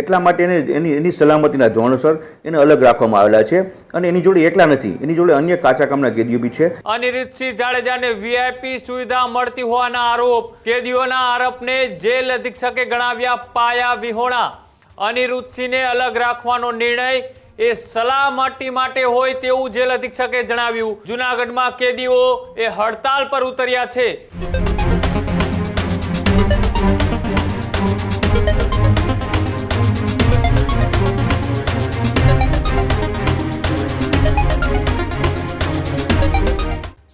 એટલા માટે એને એની એની સલામતીના ધોરણસર એને અલગ રાખવામાં આવેલા છે અને એની જોડે એકલા નથી, એની જોડે અન્ય કાચા કામના કેદીઓ બી છે. અનિરુદ્ધસિંહ જાડેજાને વીઆઈપી સુવિધા મળતી હોવાના આરોપ, કેદીઓના આરોપને જેલ અધિક્ષકે ગણાવ્યા પાયા વિહોણા. અનિરુદ્ધસિંહને અલગ રાખવાનો નિર્ણય એ સલામતી માટે હોય તેવું જેલ અધિક્ષકે જણાવ્યું. જૂનાગઢમાં કેદીઓ એ હડતાલ પર ઉતર્યા છે.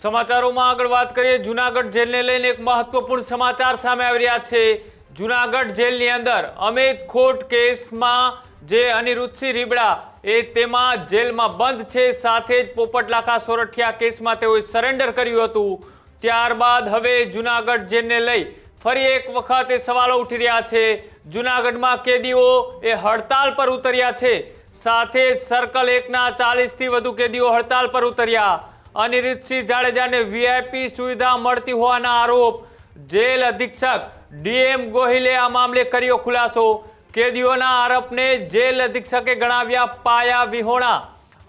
સમાચારોમાં આગળ વાત કરીએ. જુનાગઢ જેલને લઈને એક મહત્વપૂર્ણ સમાચાર સામે આવી રહ્યા છે. જુનાગઢ જેલની અંદર અમિત ખોટ કેસમાં જે અનિરુદ્ધસિંહ રીબડા એ તેમાં જેલમાં બંધ છે, સાથે જ પોપટલાખા સોરઠિયા કેસમાં તેઓએ સરેન્ડર કર્યું હતું. ત્યારબાદ હવે જુનાગઢ જેલને લઈ ફરી એક વખત એ સવાલો ઉઠી રહ્યા છે. જુનાગઢમાં કેદીઓ એ હડતાલ પર ઉતર્યા છે. સાથે સર્કલ એકના ચાલીસથી વધુ કેદીઓ હડતાલ પર ઉતર્યા. અનિરુદ્ધસિંહ જાડેજાને વીઆઈપી સુવિધા મળતી હોવાના આરોપ. જેલ અધિક્ષક ડીએમ ગોહિલે આ મામલે કર્યો ખુલાસો. કેદીઓના આરોપને જેલ અધિક્ષકે ગણાવ્યા પાયા વિહોણા.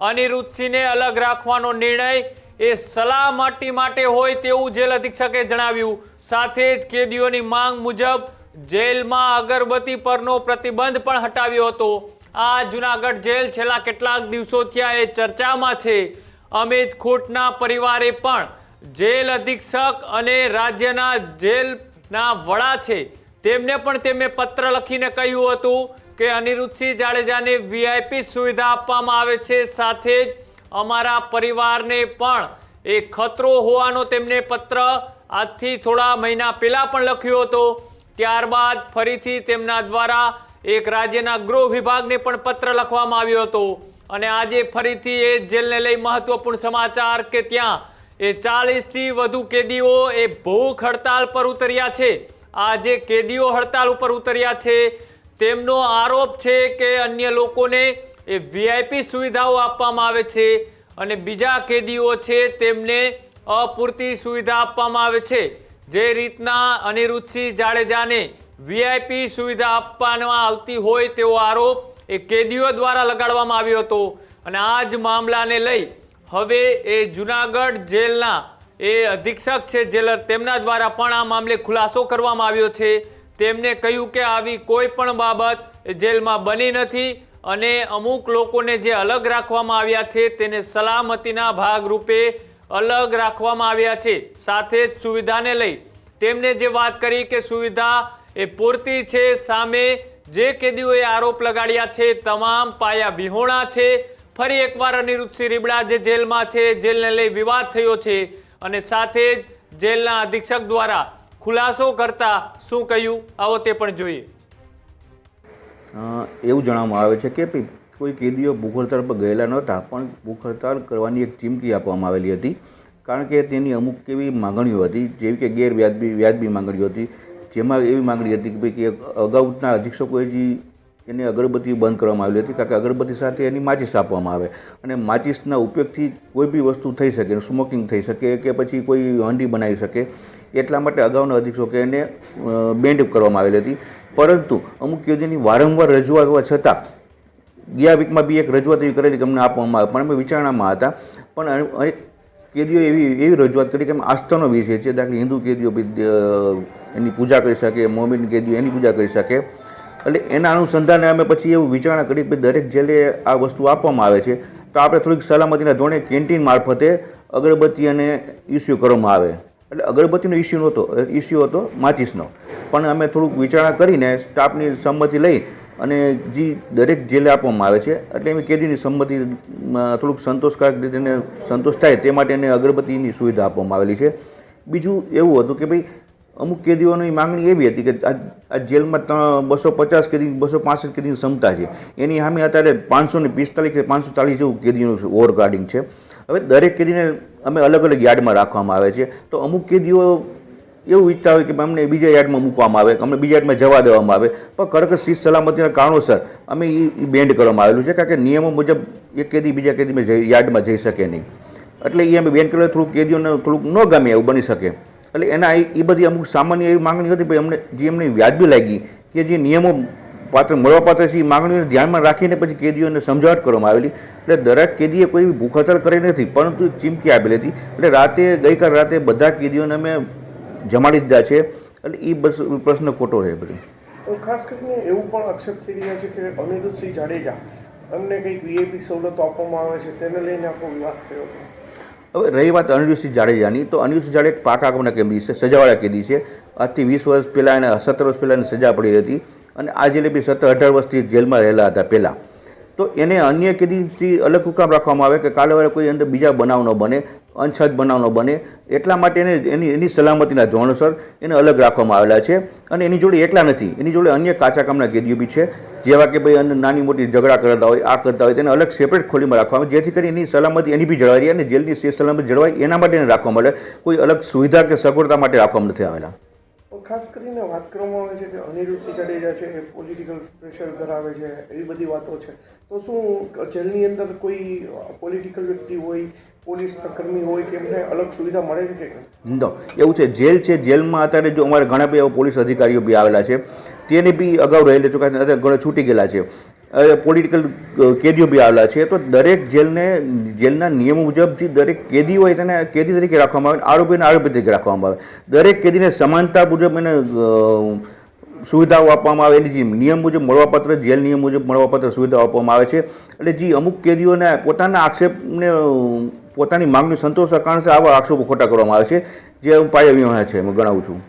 અનિરુદ્ધસિંહને અલગ રાખવાનો નિર્ણય એ સલામતી માટે હોય તેવું જેલ અધિક્ષકે જણાવ્યું. સાથે જ કેદીઓની માંગ મુજબ જેલમાં અગરબત્તી પરનો પ્રતિબંધ પણ હટાવ્યો હતો. આ જુનાગઢ જેલ છેલ્લા કેટલાક દિવસોથી આ એ ચર્ચામાં છે. અમિત ખૂટના પરિવારે પણ જેલ અધિક્ષક અને રાજ્યના જેલના વડા છે. તેમને પણ તેમને પત્ર લખીને કહ્યું હતું કે અનિરુદ્ધસિંહ જાડેજાને વીઆઈપી સુવિધા આપવામાં આવે છે, સાથે જ અમારા પરિવારને પણ એ ખતરો હોવાનો તેમને પત્ર આજથી થોડા મહિના પહેલાં પણ લખ્યો હતો. ત્યારબાદ ફરીથી તેમના દ્વારા એક રાજ્યના ગૃહ વિભાગને પણ પત્ર લખવામાં આવ્યો હતો. અને આજે ફરીથી એ જેલને લઈ મહત્વપૂર્ણ સમાચાર કે ત્યાં એ ચાલીસથી વધુ કેદીઓ એ ભૂખ હડતાલ પર ઉતર્યા છે. આ જે કેદીઓ હડતાલ ઉપર ઉતર્યા છે, તેમનો આરોપ છે કે અન્ય લોકોને એ વીઆઈપી સુવિધાઓ આપવામાં આવે છે અને બીજા કેદીઓ છે તેમને અપૂરતી સુવિધા આપવામાં આવે છે. જે રીતના અનિરુદ્ધસિંહ જાડેજાને વીઆઈપી સુવિધા આપવામાં આવતી હોય તેવો આરોપ એ કેદીઓ દ્વારા લગાડવામાં આવ્યો હતો. અને આ જ મામલાને લઈ હવે એ જુનાગઢ જેલના એ અધિક્ષક છે જેલર, તેમના દ્વારા પણ આ મામલે ખુલાસો કરવામાં આવ્યો છે. તેમને કહ્યું કે આવી કોઈ પણ બાબત જેલમાં બની નથી અને અમુક લોકોને જે અલગ રાખવામાં આવ્યા છે તેને સલામતીના ભાગરૂપે અલગ રાખવામાં આવ્યા છે. સાથે જ સુવિધાને લઈ તેમને જે વાત કરી કે સુવિધા એ પૂરતી છે, સામે જે કેદીઓએ આરોપ લગાડ્યા છે, તમામ પાયા વિહોણા છે. ફરી એકવાર અનિરુદ્ધસિંહ રીબડા જે જેલમાં છે, જેલને લઈ વિવાદ થયો છે અને સાથે જ જેલના અધિક્ષક દ્વારા ખુલાસો કરતા શું કહ્યું, આવો તે પણ જોઈએ. એવું જણાવવામાં આવે છે કે કોઈ કેદીઓ ભૂખ હડતાળ પર ગયેલા નહોતા, પણ ભૂખ હડતાળ કરવાની એક ચીમકી આપવામાં આવેલી હતી. કારણ કે તેની અમુક એવી માંગણીઓ હતી, જેવી કે ગેરવ્યાજબી, વ્યાજબી માંગણીઓ હતી. જેમાં એવી માંગણી હતી કે ભાઈ કે અગાઉના અધિક્ષકોએ જે એને અગરબત્તી બંધ કરવામાં આવેલી હતી કારણ કે અગરબત્તી સાથે એની માચિસ આપવામાં આવે અને માચિસના ઉપયોગથી કોઈ બી વસ્તુ થઈ શકે, સ્મોકિંગ થઈ શકે કે પછી કોઈ હંડી બનાવી શકે, એટલા માટે અગાઉના અધિક્ષકે એને બેન્ડ કરવામાં આવેલી હતી. પરંતુ અમુક કેદીની વારંવાર રજૂઆત હોવા છતાં ગયા વીકમાં બી એક રજૂઆત એવી કરેલી કે અમને આપવામાં આવે, પણ અમે વિચારણામાં હતા. પણ કેદીઓ એવી એવી રજૂઆત કરી કે આસ્થાનો વિષય છે દાખલા હિન્દુ કેદીઓ એની પૂજા કરી શકે, મોમિન કેદીઓ એની પૂજા કરી શકે. એટલે એના અનુસંધાને અમે પછી એવું વિચારણા કરી કે દરેક જેલે આ વસ્તુ આપવામાં આવે છે, તો આપણે થોડીક સલામતીના ધોરણે કેન્ટીન મારફતે અગરબત્તી અને ઇસ્યુ કરવામાં આવે. એટલે અગરબત્તીનો ઇસ્યુ નહોતો ઇસ્યુ હતો માચિસનો. પણ અમે થોડુંક વિચારણા કરીને સ્ટાફની સંમતિ લઈ અને જે દરેક જેલે આપવામાં આવે છે, એટલે એમ કેદીની સંમતિમાં થોડુંક સંતોષકારક રીતે સંતોષ થાય તે માટે એને અગરબત્તીની સુવિધા આપવામાં આવેલી છે. બીજું એવું હતું કે ભાઈ અમુક કેદીઓની માંગણી એવી હતી કે આ જેલમાં ત્રણ બસો પચાસ કેદી, બસો પાસઠ કેદીની ક્ષમતા છે. એની સામે અત્યારે પાંચસો ને પિસ્તાલીસ કે પાંચસો ચાલીસ જેવું કેદીનું ઓવર ગાર્ડિંગ છે. હવે દરેક કેદીને અમે અલગ અલગ યાર્ડમાં રાખવામાં આવે છે. તો અમુક કેદીઓ એવું ઈચ્છતા હોય કે અમને બીજા યાર્ડમાં મૂકવામાં આવે, અમને બીજા યાર્ડમાં જવા દેવામાં આવે. પણ ખરેખર શિસ્ત સલામતીના કારણોસર અમે એ બેન્ડ કરવામાં આવેલું છે. કારણ કે નિયમો મુજબ એક કેદી બીજા કેદીમાં જઈ યાર્ડમાં જઈ શકે નહીં. એટલે એ અમે બેન્ડ કરવા થોડુંક કેદીઓને થોડુંક ન ગમે એવું બની શકે. એટલે એના એ બધી અમુક સામાન્ય એવી માંગણી હતી ભાઈ અમને જે એમને વ્યાજબી લાગી કે જે નિયમો પાત્ર મળવાપાત્ર છે, એ માગણીઓને ધ્યાનમાં રાખીને પછી કેદીઓને સમજાવટ કરવામાં આવેલી. એટલે દરેક કેદીએ કોઈ ભૂખ હડતાળ કરી નથી, પરંતુ ચીમકી આપેલી હતી. એટલે રાતે ગઈકાલ રાતે બધા કેદીઓને અમે જમાડી દીધા છે. એટલે એ બસ પ્રશ્ન ખોટો છે બધું. ખાસ કરીને એવું પણ આક્ષેપ થઈ રહ્યા છે કે અનિરુદ્ધસિંહ જાડેજા અમને કંઈક વીએપી સવલતો આપવામાં આવે છે, તેને લઈને આખો વિવાદ થયો હતો. હવે રહી વાત અનિરુદ્ધસિંહ જાડેજાની, તો અનિરુદ્ધસિંહ જાડે એક પાક આગમના કેદી છે સજાવાળા કેદી છે આજથી વીસ વર્ષ પહેલાં એને, સત્તર વર્ષ પહેલાં એને સજા પડી હતી. અને આ જેલે બી સત્તર અઢાર વર્ષથી જેલમાં રહેલા હતા પહેલાં. તો એને અન્ય કેદીથી અલગ હુકામ રાખવામાં આવે કે કાલે વારે કોઈ અંદર બીજા બનાવ ન બને. અનછત બનાવ ન બને. એટલા માટે એને એની એની સલામતીના ધોરણસર એને અલગ રાખવામાં આવેલા છે અને એની જોડે એકલા નથી. એની જોડે અન્ય કાચા કામના કેદીઓ બી છે. જેવા કે ભાઈ અને નાની મોટી ઝઘડા કરતા હોય, આ કરતા હોય, તેને અલગ સેપરેટ ખોલીમાં રાખવામાં જેથી કરી એની સલામતી એની બી જળવાઈ રહી અને જેલની સે સલામતી જળવાય એના માટે એને રાખવામાં આવે કોઈ અલગ સુવિધા કે સગવડતા માટે રાખવામાં નથી આવેલા. ખાસ કરીને વાત કરવામાં આવે છે કે અનિરુદ્ધ જાડેજા છે, એ પોલિટિકલ પ્રેશર ધરાવે છે, એવી બધી વાતો છે. તો શું જેલની અંદર કોઈ પોલિટિકલ વ્યક્તિ હોય, પોલીસ કર્મી હોય કે એમને અલગ સુવિધા મળે છે કે એવું છે, જેલ છે, જેલમાં અત્યારે જો અમારે ઘણા બધા પોલીસ અધિકારીઓ બી આવેલા છે. તેને બી અગાઉ રહેલી ચોખ્ખા અત્યારે ઘણા છૂટી ગયેલા છે. પોલિટિકલ કેદીઓ બી આવેલા છે. તો દરેક જેલને, જેલના નિયમો મુજબ જે દરેક કેદી હોય તેને કેદી તરીકે રાખવામાં આવે, આરોપીને આરોપી તરીકે રાખવામાં આવે. દરેક કેદીને સમાનતા મુજબ એને સુવિધાઓ આપવામાં આવે. એની જે નિયમ મુજબ મળવાપાત્ર, જેલ નિયમ મુજબ મળવાપાત્ર સુવિધાઓ આપવામાં આવે છે. એટલે જે અમુક કેદીઓને પોતાના આક્ષેપને પોતાની માંગણી સંતોષવા કારણે આવા આક્ષેપો ખોટા કરવામાં આવે છે. જે હું પાયા વિહોણા છે હું ગણાવું છું.